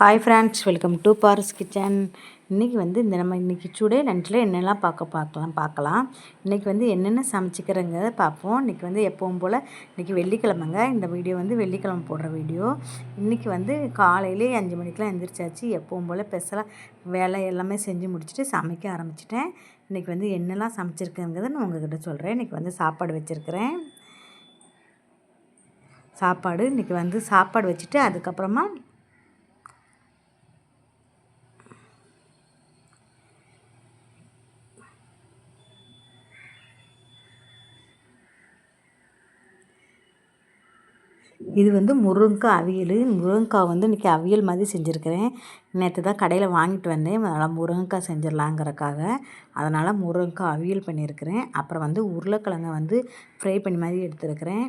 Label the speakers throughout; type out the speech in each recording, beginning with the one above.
Speaker 1: Hi friends welcome to Paras kitchen இன்றைக்கி வந்து இந்த நம்ம இன்றைக்கி சுடே லஞ்சில் என்னெல்லாம் பார்க்க பார்க்கலாம் பார்க்கலாம். இன்றைக்கி வந்து என்னென்ன சமைச்சிக்கிறேங்கிறத பார்ப்போம். இன்றைக்கி வந்து எப்பவும் போல் இன்றைக்கி வெள்ளிக்கிழமைங்க. இந்த வீடியோ வந்து வெள்ளிக்கிழமை போடுற வீடியோ. இன்றைக்கி வந்து காலையிலே அஞ்சு மணிக்கெலாம் எந்திரிச்சாச்சு. எப்பவும் போல் ஸ்பெஷலாக வேலை எல்லாமே செஞ்சு முடிச்சுட்டு சமைக்க ஆரம்பிச்சிட்டேன். இன்றைக்கி வந்து என்னெல்லாம் சமைச்சிருக்கேங்கிறத நான் உங்கள்கிட்ட சொல்கிறேன் இன்றைக்கி வந்து சாப்பாடு வச்சுருக்கிறேன். சாப்பாடு இன்றைக்கி வந்து சாப்பாடு வச்சுட்டு அதுக்கப்புறமா இது வந்து முருங்கைக்காய் அவியல். முருங்கைக்காய் வந்து இன்றைக்கி அவியல் மாதிரி செஞ்சுருக்கிறேன். நேற்று தான் கடையில் வாங்கிட்டு வந்தேன். அதனால் முருங்கைக்காய் செஞ்சிடலாங்கிறக்காக அதனால் முருங்கைக்காய் அவியல் பண்ணியிருக்கிறேன். அப்புறம் வந்து உருளைக்கிழங்க வந்து ஃப்ரை பண்ணி மாதிரி எடுத்துருக்கிறேன்.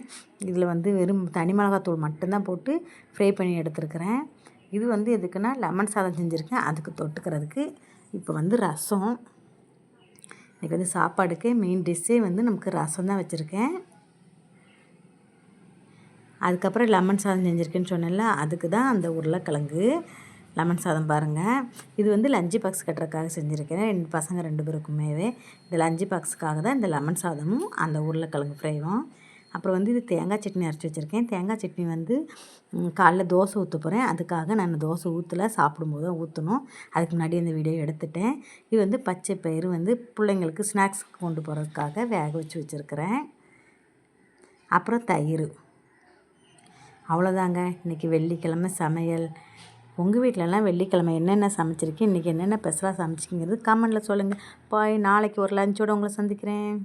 Speaker 1: இதில் வந்து வெறும் தனி மிளகாத்தூள் மட்டும்தான் போட்டு ஃப்ரை பண்ணி எடுத்துருக்கிறேன். இது வந்து எதுக்குன்னா லெமன் சாதம் செஞ்சுருக்கேன். அதுக்கு தொட்டுக்கிறதுக்கு இப்போ வந்து ரசம். இன்றைக்கி வந்து சாப்பாடுக்கு மெயின் டிஷ்ஷே வந்து நமக்கு ரசம் தான் வச்சுருக்கேன். அதுக்கப்புறம் லெமன் சாதம் செஞ்சுருக்கேன்னு சொன்னேன்ல அதுக்கு தான் அந்த உருளைக்கிழங்கு. லெமன் சாதம் பாருங்கள் இது வந்து லஞ்சு பாக்ஸ் கட்டுறதுக்காக செஞ்சுருக்கேன். ரெண்டு பசங்க ரெண்டு பேருக்குமே இந்த லஞ்சு பாக்ஸுக்காக தான் இந்த லெமன் சாதமும் அந்த உருளைக்கிழங்கு ஃப்ரைவும் அப்புறம் வந்து இது தேங்காய் சட்னி அரைச்சி வச்சுருக்கேன். தேங்காய் சட்னி வந்து காலைல தோசை ஊற்ற போகிறேன் அதுக்காக நான் தோசை ஊற்றல சாப்பிடும்போது தான் ஊற்றணும் அதுக்கு முன்னாடி அந்த வீடியோ எடுத்துட்டேன். இது வந்து பச்சை பயிறு வந்து பிள்ளைங்களுக்கு ஸ்நாக்ஸ் கொண்டு போகிறதுக்காக வேக வச்சு வச்சுருக்கிறேன். அப்புறம் தயிர். அவ்வளோதாங்க. இன்றைக்கி வெள்ளிக்கிழமை சமையல். உங்கள் வீட்டிலலாம் வெள்ளிக்கிழமை என்னென்ன சமைச்சிருக்கேன் இன்றைக்கி என்னென்ன ஸ்பெஷலாக சமைச்சிங்கிறது கமெண்டில் சொல்லுங்கள் பாய் நாளைக்கு ஒரு லஞ்சோடு உங்களை சந்திக்கிறேன்.